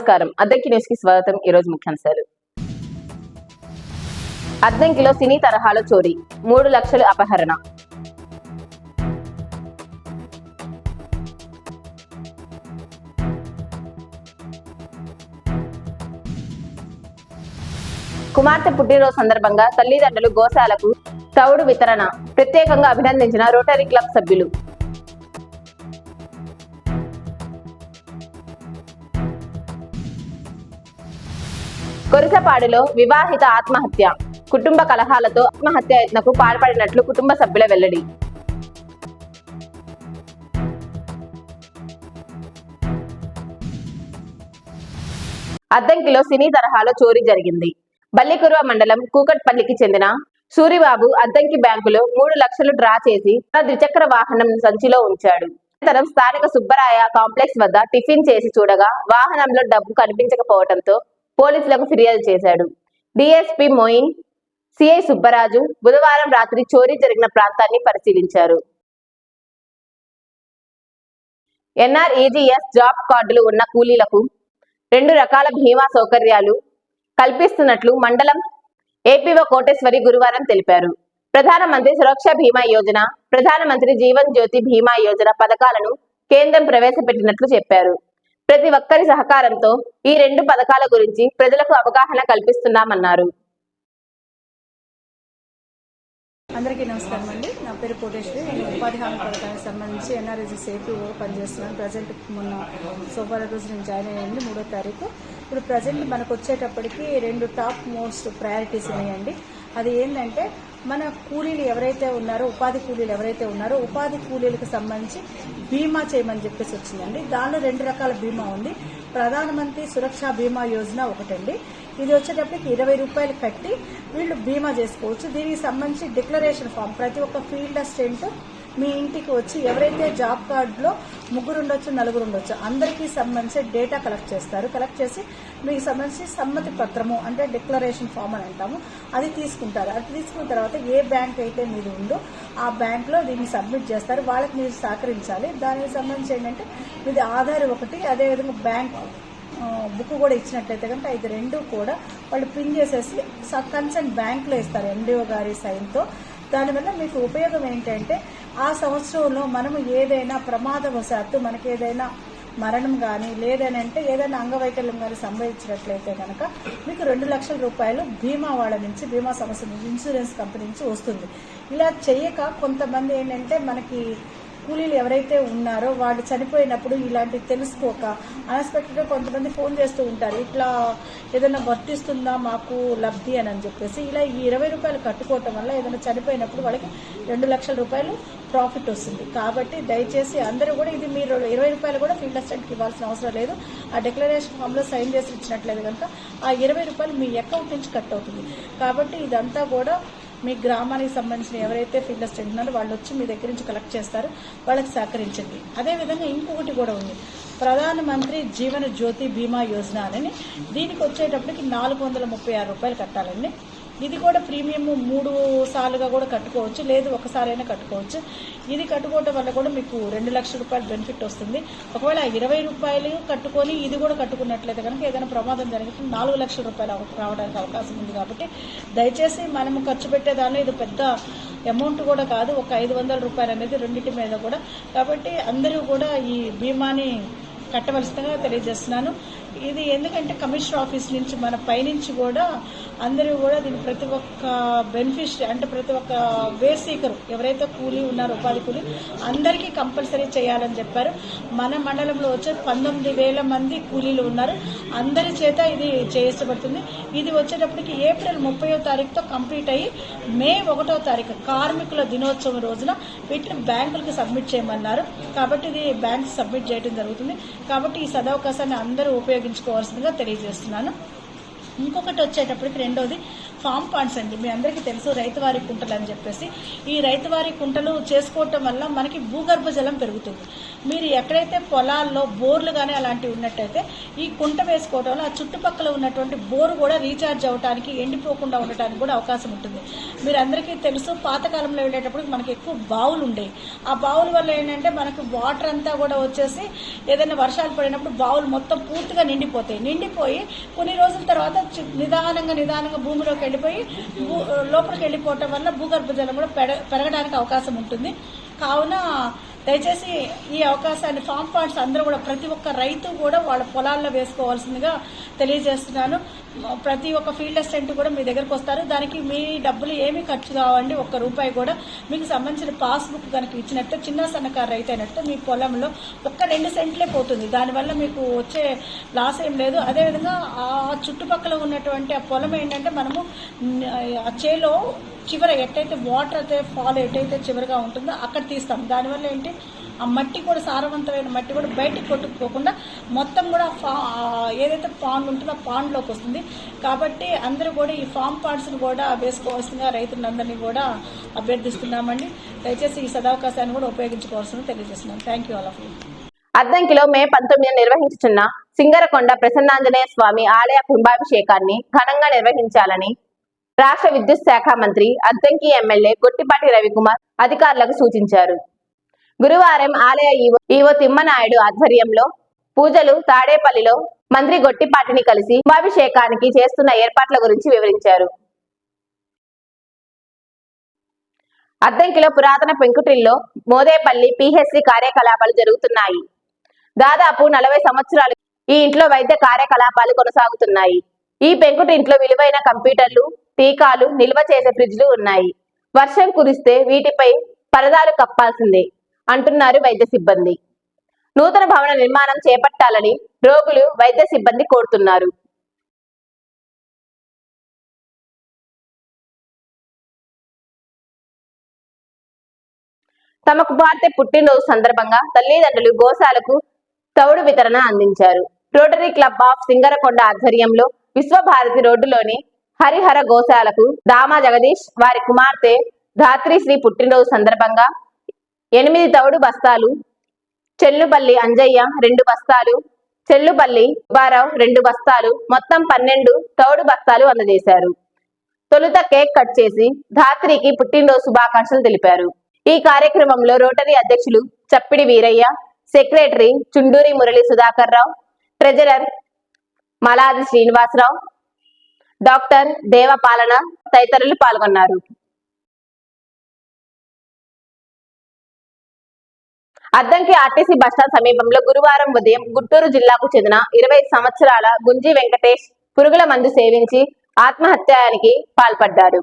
నమస్కారం. అద్దెకి న్యూస్కి స్వాగతం. ఈరోజు ముఖ్యాంశాలు. అద్దంకిలో సినీ తరహాలో చోరీ. మూడు లక్షలు అపహరణ. కుమార్తె పుట్టినరోజు సందర్భంగా తల్లిదండ్రులు గోశాలకు తౌడు వితరణ. ప్రత్యేకంగా అభినందించిన రోటరీ క్లబ్ సభ్యులు. కొరిసపాడులో వివాహిత ఆత్మహత్య. కుటుంబ కలహాలతో ఆత్మహత్య యత్నకు పాల్పడినట్లు కుటుంబ సభ్యుల వెల్లడి. అద్దంకిలో సినీ తరహాలో చోరీ జరిగింది. బల్లికురువ మండలం కూకట్పల్లికి చెందిన సూరిబాబు అద్దంకి బ్యాంకులో మూడు లక్షలు డ్రా చేసి తన ద్విచక్ర వాహనం సంచిలో ఉంచాడు. అనంతరం స్థానిక సుబ్బరాయ కాంప్లెక్స్ వద్ద టిఫిన్ చేసి చూడగా వాహనంలో డబ్బు కనిపించకపోవడంతో పోలీసులకు ఫిర్యాదు చేశాడు. డిఎస్పి మోయిన్ సిఐ సుబ్బరాజు బుధవారం రాత్రి చోరీ జరిగిన ప్రాంతాన్ని పరిశీలించారు. ఎన్ఆర్ఈజీఎస్ జాబ్ కార్డులు ఉన్న కూలీలకు రెండు రకాల బీమా సౌకర్యాలు కల్పిస్తున్నట్లు మండలం ఏపీఓ కోటేశ్వరి గురువారం తెలిపారు. ప్రధానమంత్రి సురక్ష బీమా యోజన ప్రధానమంత్రి జీవన్ జ్యోతి బీమా యోజన పథకాలను కేంద్రం ప్రవేశపెట్టినట్లు చెప్పారు. ప్రతి ఒక్కరి సహకారంతో ఈ రెండు పథకాల గురించి ప్రజలకు అవగాహన కల్పిస్తున్నామన్నారు. అందరికీ నమస్కారం అండి. నా పేరు కోటేశ్వరి. నేను ఉపాధి హామీ పథకానికి సంబంధించి ఎన్ఆర్ఎస్ సేఫ్టీ పనిచేస్తున్నాను. ప్రజెంట్ మొన్న సోమవారం రోజు నేను జాయిన్ అయ్యండి మూడో తారీఖు. ఇప్పుడు ప్రజెంట్ మనకు వచ్చేటప్పటికి రెండు టాప్ మోస్ట్ ప్రయారిటీస్ ఉన్నాయండి. అది ఏంటంటే మన కూలీలు ఎవరైతే ఉన్నారో ఉపాధి కూలీలు ఎవరైతే ఉన్నారో ఉపాధి కూలీలకు సంబంధించి బీమా చేయమని చెప్పేసి వచ్చిందండి. దానిలో రెండు రకాల బీమా ఉంది. ప్రధానమంత్రి సురక్ష బీమా యోజన ఒకటండి. ఇది వచ్చేటప్పటికి ఇరవై రూపాయలు కట్టి వీళ్ళు బీమా చేసుకోవచ్చు. దీనికి సంబంధించి డిక్లరేషన్ ఫామ్ ప్రతి ఒక్క ఫీల్డ్ అసిస్టెంట్ మీ ఇంటికి వచ్చి ఎవరైతే జాబ్ కార్డులో ముగ్గురు ఉండొచ్చు నలుగురు ఉండొచ్చు అందరికీ సంబంధించి డేటా కలెక్ట్ చేస్తారు. కలెక్ట్ చేసి మీకు సంబంధించి సమ్మతి పత్రము అంటే డిక్లరేషన్ ఫామ్ అని అంటాము అది తీసుకుంటారు. అది తీసుకున్న తర్వాత ఏ బ్యాంక్ అయితే మీరు ఉందో ఆ బ్యాంక్లో దీన్ని సబ్మిట్ చేస్తారు. వాళ్ళకి మీరు సహకరించాలి. దానికి సంబంధించి ఏంటంటే ఇది ఆధార్ ఒకటి అదేవిధంగా బ్యాంక్ బుక్ కూడా ఇచ్చినట్లయితే కనుక ఇది రెండు కూడా వాళ్ళు పిన్ చేసేసి కన్సర్న్ బ్యాంక్లో ఇస్తారు ఎండిఓ గారి సైన్తో. దానివల్ల మీకు ఉపయోగం ఏంటంటే ఆ సంవత్సరంలో మనము ఏదైనా ప్రమాదవశాత్తు మనకి ఏదైనా మరణం కానీ లేదనంటే ఏదైనా అంగవైకల్యం కానీ సంభవించినట్లయితే కనుక మీకు రెండు లక్షల రూపాయలు బీమా వాళ్ళ నుంచి బీమా సంస్థ నుంచి ఇన్సూరెన్స్ కంపెనీ నుంచి వస్తుంది. ఇలా చేయక కొంతమంది ఏంటంటే మనకి కూలీలు ఎవరైతే ఉన్నారో వాళ్ళు చనిపోయినప్పుడు ఇలాంటివి తెలుసుకోక అన్ఎక్స్పెక్టెడ్గా కొంతమంది ఫోన్ చేస్తూ ఉంటారు. ఇట్లా ఏదైనా వర్తిస్తుందా మాకు లబ్ధి అని అని చెప్పేసి ఇలా ఈ ఇరవై రూపాయలు కట్టుకోవటం వల్ల ఏదైనా చనిపోయినప్పుడు వాళ్ళకి రెండు లక్షల రూపాయలు ప్రాఫిట్ వస్తుంది. కాబట్టి దయచేసి అందరూ కూడా ఇది మీరు ఇరవై రూపాయలు కూడా ఫీల్డ్ అసిస్టెంట్కి ఇవ్వాల్సిన అవసరం లేదు. ఆ డిక్లరేషన్ ఫామ్లో సైన్ చేసి ఇచ్చినట్లేదు కనుక ఆ ఇరవై రూపాయలు మీ అకౌంట్ నుంచి కట్ అవుతుంది. కాబట్టి ఇదంతా కూడా మీ గ్రామానికి సంబంధించిన ఎవరైతే ఫీల్డ్ అసిస్టెంట్ ఉన్నారో వాళ్ళు వచ్చి మీ దగ్గర నుంచి కలెక్ట్ చేస్తారు. వాళ్ళకి సహకరించండి. అదేవిధంగా ఇంకొకటి కూడా ఉంది. ప్రధానమంత్రి జీవన జ్యోతి బీమా యోజన అని దీనికి వచ్చేటప్పటికి నాలుగు వందల ముప్పై ఆరు రూపాయలు కట్టాలండి. ఇది కూడా ప్రీమియం మూడు సార్లుగా కూడా కట్టుకోవచ్చు లేదు ఒకసారైనా కట్టుకోవచ్చు. ఇది కట్టుకోవటం వల్ల కూడా మీకు రెండు లక్షల రూపాయలు బెనిఫిట్ వస్తుంది. ఒకవేళ ఇరవై రూపాయలు కట్టుకొని ఇది కూడా కట్టుకున్నట్లయితే కనుక ఏదైనా ప్రమాదం జరిగితే నాలుగు లక్షల రూపాయలు రావడానికి అవకాశం ఉంది కాబట్టి దయచేసి మనము ఖర్చు పెట్టే దానిలో ఇది పెద్ద అమౌంట్ కూడా కాదు ఒక ఐదు వందల రూపాయలు అనేది రెండింటి మీద కూడా. కాబట్టి అందరూ కూడా ఈ బీమాని కట్టవలసిందిగా తెలియజేస్తున్నాను. ఇది ఎందుకంటే కమిషనర్ ఆఫీస్ నుంచి మన పైనుంచి కూడా అందరూ కూడా దీని ప్రతి ఒక్క బెనిఫిషరీ అంటే ప్రతి ఒక్క వేసీకరు ఎవరైతే కూలీ ఉన్నారో ఉపాధి కూలీ అందరికీ కంపల్సరీ చేయాలని చెప్పారు. మన మండలంలో వచ్చే పంతొమ్మిది వేల మంది కూలీలు ఉన్నారు. అందరి చేత ఇది చేయించబడుతుంది ఇది వచ్చేటప్పటికి ఏప్రిల్ ముప్పయో తారీఖుతో కంప్లీట్ అయ్యి మే ఒకటో తారీఖు కార్మికుల దినోత్సవం రోజున వీటిని బ్యాంకులకు సబ్మిట్ చేయమన్నారు. కాబట్టి ఇది బ్యాంక్ సబ్మిట్ చేయడం జరుగుతుంది. కాబట్టి ఈ సదవకాశాన్ని అందరూ ఉపయోగించుకోవాల్సిందిగా తెలియజేస్తున్నాను. ఇంకొకటి వచ్చేటప్పటికి రెండోది ఫామ్ పాండ్స్ అండి. మీ అందరికీ తెలుసు రైతువారి కుంటలు అని చెప్పేసి. ఈ రైతువారి కుంటలు చేసుకోవటం వల్ల మనకి భూగర్భ జలం పెరుగుతుంది. మీరు ఎక్కడైతే పొలాల్లో బోర్లు కానీ అలాంటివి ఉన్నట్టయితే ఈ కుంట వేసుకోవడం వల్ల ఆ చుట్టుపక్కల ఉన్నటువంటి బోరు కూడా రీఛార్జ్ అవ్వడానికి ఎండిపోకుండా ఉండటానికి కూడా అవకాశం ఉంటుంది. మీరు అందరికీ తెలుసు పాతకాలంలో వెళ్ళేటప్పుడు మనకి ఎక్కువ బావులు ఉండేవి ఆ బావుల వల్ల ఏంటంటే మనకు వాటర్ అంతా కూడా వచ్చేసి ఏదైనా వర్షాలు పడినప్పుడు బావులు మొత్తం పూర్తిగా నిండిపోతాయి. నిండిపోయి కొన్ని రోజుల తర్వాత నిదానంగా నిదానంగా భూమిలోకి వెళ్ళిపోయి భూ- లోపలికి వెళ్ళిపోవటం వల్ల భూగర్భ జలం కూడా పెరగడానికి అవకాశం ఉంటుంది. కావున దయచేసి ఈ అవకాశాన్ని ఫామ్ పాయింట్స్ అందరూ కూడా ప్రతి ఒక్క రైతు కూడా వాళ్ళ పొలాల్లో వేసుకోవాల్సిందిగా తెలియజేస్తున్నాను. ప్రతి ఒక్క ఫీల్డ్ అసిస్టెంట్ కూడా మీ దగ్గరకు వస్తారు. దానికి మీ డబ్బులు ఏమి ఖర్చు కావండి. ఒక్క రూపాయి కూడా మీకు సంబంధించిన పాస్బుక్ కనుక ఇచ్చినట్టు చిన్న సన్నకారు రైతు అయినట్టు మీ పొలంలో ఒక్క రెండు సెంట్లే పోతుంది. దానివల్ల మీకు వచ్చే లాస్ ఏం లేదు. అదేవిధంగా ఆ చుట్టుపక్కల ఉన్నటువంటి ఆ పొలం ఏంటంటే మనము ఆ చేలో చివర ఎట్టయితే వాటర్ అయితే ఫాల్ ఎట్టయితే చివరిగా ఉంటుందో అక్కడ తీస్తాం. దానివల్ల ఏంటి? ఆ మట్టి కూడా సారవంతమైన మట్టి కూడా బయటికి కొట్టుకుపోకుండా మొత్తం కూడా ఏదైతే పాండ్ ఉంటుందో ఆ పాండ్లోకి వస్తుంది. కాబట్టి అందరూ కూడా ఈ ఫామ్ పాండ్స్ని కూడా వేసుకోవాల్సిందిగా రైతులందరినీ కూడా అభ్యర్థిస్తున్నామండి. దయచేసి ఈ సదావకాశాన్ని కూడా ఉపయోగించుకోవాల్సిందని తెలియజేస్తున్నాం. Thank you all of you అద్దంకిలో May పంతొమ్మిది నిర్వహించుతున్న సింగరకొండ ప్రసన్నాంజనేయ స్వామి ఆలయ కుంభాభిషేకాన్ని ఘనంగా నిర్వహించాలని రాష్ట్ర విద్యుత్ శాఖ మంత్రి అద్దంకి ఎమ్మెల్యే గొట్టిపాటి రవికుమార్ అధికారులకు సూచించారు. గురువారం ఆలయ ఈవో ఈవో తిమ్మనాయుడు ఆధ్వర్యంలో పూజలు తాడేపల్లిలో మంత్రి గొట్టిపాటిని కలిసి కుంభాభిషేకానికి చేస్తున్న ఏర్పాట్ల గురించి వివరించారు. అద్దంకిలో పురాతన పెంకుటిల్లో మోదేపల్లి పిహెచ్సి కార్యకలాపాలు జరుగుతున్నాయి. దాదాపు నలభై సంవత్సరాలు ఈ ఇంట్లో వైద్య కార్యకలాపాలు కొనసాగుతున్నాయి. ఈ పెంకుటి ఇంట్లో విలువైన కంప్యూటర్లు టీకాలు నిల్వ చేసే ఫ్రిడ్జ్లు ఉన్నాయి. వర్షం కురిస్తే వీటిపై పరదాలు కప్పాల్సిందే. అంటున్నారు వైద్య సిబ్బంది. నూతన భవన నిర్మాణం చేపట్టాలని రోగులు వైద్య సిబ్బంది కోరుతున్నారు. తమ కుమార్తె పుట్టినరోజు సందర్భంగా తల్లిదండ్రులు గోశాలకు తౌడు వితరణ అందించారు. రోటరీ క్లబ్ ఆఫ్ సింగరకొండ ఆధ్వర్యంలో విశ్వభారతి రోడ్డులోని హరిహర గోశాలకు దామా జగదీష్ వారి కుమార్తె ధాత్రి శ్రీ పుట్టినరోజు సందర్భంగా ఎనిమిది తౌడు బస్తాలు. చెల్లుపల్లి అంజయ్య రెండు బస్తాలు. చెల్లుపల్లి సుబ్బారావు రెండు బస్తాలు. మొత్తం పన్నెండు తౌడు బస్తాలు అందజేశారు. తొలుత కేక్ కట్ చేసి ధాత్రికి పుట్టినరోజు శుభాకాంక్షలు తెలిపారు. ఈ కార్యక్రమంలో రోటరీ అధ్యక్షులు Chappidi Veeraiah secretary Chunduri Murali Sudhakar Rao treasurer Maladi Srinivasarao doctor Devapalana తదితరులు పాల్గొన్నారు. అద్దంకి ఆర్టీసీ బస్టాండ్ సమీపంలో గురువారం ఉదయం గుంటూరు జిల్లాకు చెందిన ఇరవై సంవత్సరాల గుంజి వెంకటేష్ పురుగుల మందు సేవించి ఆత్మహత్యానికి పాల్పడ్డారు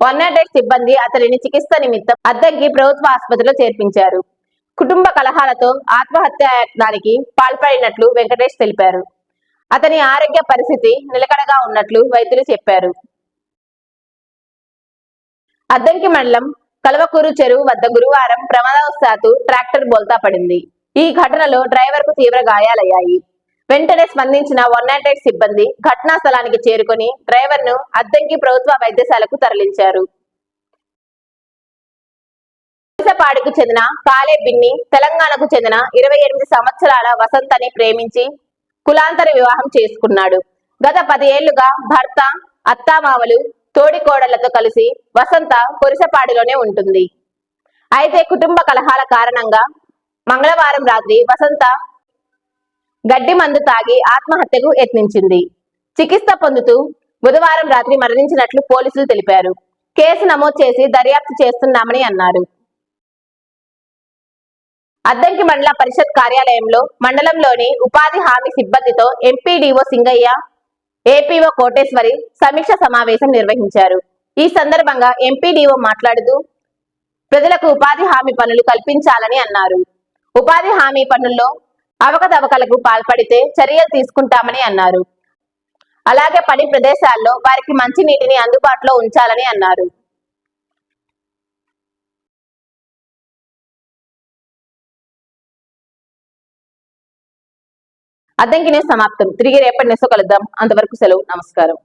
వన్ నాట్ ఎయిట్ సిబ్బంది అతడిని చికిత్స నిమిత్తం అద్దంకి ప్రభుత్వ ఆసుపత్రిలో చేర్పించారు. కుటుంబ కలహాలతో ఆత్మహత్యానికి పాల్పడినట్లు వెంకటేష్ తెలిపారు. అతని ఆరోగ్య పరిస్థితి నిలకడగా ఉన్నట్లు వైద్యులు చెప్పారు. అద్దంకి మండలం కలవకూరు చెరువు వద్ద గురువారం ప్రమాదవశాత్తు ట్రాక్టర్ బోల్తా పడింది. ఈ ఘటనలో డ్రైవర్కు తీవ్ర గాయాలయ్యాయి. వెంటనే స్పందించిన వన్ నాట్ ఎయిట్ సిబ్బంది ఘటనా స్థలానికి చేరుకుని డ్రైవర్ను అద్దంకి ప్రభుత్వ వైద్యశాలకు తరలించారు. పాడికి చెందిన కాలే బిన్ని తెలంగాణకు చెందిన ఇరవై ఎనిమిది సంవత్సరాల వసంతని ప్రేమించి కులాంతర వివాహం చేసుకున్నాడు. గత పది ఏళ్ళుగా భర్త అత్తామామలు తోడికోడళ్ళతో కలిసి వసంత కొరిసపాడులోనే ఉంటుంది. అయితే కుటుంబ కలహాల కారణంగా మంగళవారం రాత్రి వసంత గడ్డి మందు తాగి ఆత్మహత్యకు యత్నించింది. చికిత్స పొందుతూ బుధవారం రాత్రి మరణించినట్లు పోలీసులు తెలిపారు. కేసు నమోదు చేసి దర్యాప్తు చేస్తున్నామని అన్నారు. అద్దంకి మండల పరిషత్ కార్యాలయంలో మండలంలోని ఉపాధి హామీ సిబ్బందితో ఎంపీడీఓ సింగయ్య ఏపీఓ కోటేశ్వరి సమీక్ష సమావేశం నిర్వహించారు. ఈ సందర్భంగా ఎంపీడీఓ మాట్లాడుతూ ప్రజలకు ఉపాధి హామీ పనులు కల్పించాలని అన్నారు. ఉపాధి హామీ పనుల్లో అవకతవకలకు పాల్పడితే చర్యలు తీసుకుంటామని అన్నారు. అలాగే పని ప్రదేశాల్లో వారికి మంచి నీటిని అందుబాటులో ఉంచాలని అన్నారు. అద్దంకినే సమాప్తం. తిరిగి రేపటి న్యూస్ కలుద్దాం అంతవరకు సెలవు. నమస్కారం.